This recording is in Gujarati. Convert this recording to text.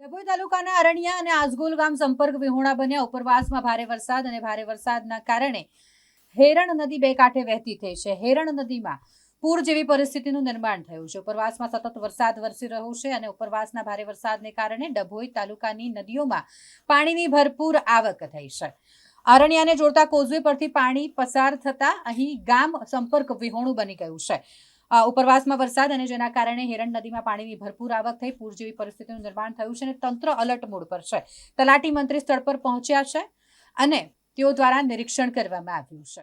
ડભોઈ તાલુકાના અરણિયા અને આઝગુલ ગામ સંપર્ક વિહોણા બન્યા. ઉપરવાસમાં ભારે વરસાદ અને ભારે વરસાદના કારણે હેરણ નદી બે કાંઠે વહેતી થઈ છે. હેરણ નદીમાં પૂર જેવી પરિસ્થિતિનું નિર્માણ થયું છે. ઉપરવાસમાં સતત વરસાદ વરસી રહ્યો છે અને ઉપરવાસના ભારે વરસાદને કારણે ડભોઈ તાલુકાની નદીઓમાં પાણીની ભરપૂર આવક થઈ છે. અરણ્યાને જોડતા કોઝવે પરથી પાણી પસાર થતા અહીં ગામ સંપર્ક વિહોણું બની ગયું છે. ઉપરવાસમાં વરસાદ અને જેના કારણે હેરણ નદીમાં પાણીની ભરપૂર આવક થઈ, પૂર જેવી પરિસ્થિતિનું નિર્માણ થયું છે અને તંત્ર અલર્ટ મોડ પર છે. તલાટી મંત્રી સ્થળ પર પહોંચ્યા છે અને તેઓ દ્વારા નિરીક્ષણ કરવામાં આવ્યું છે.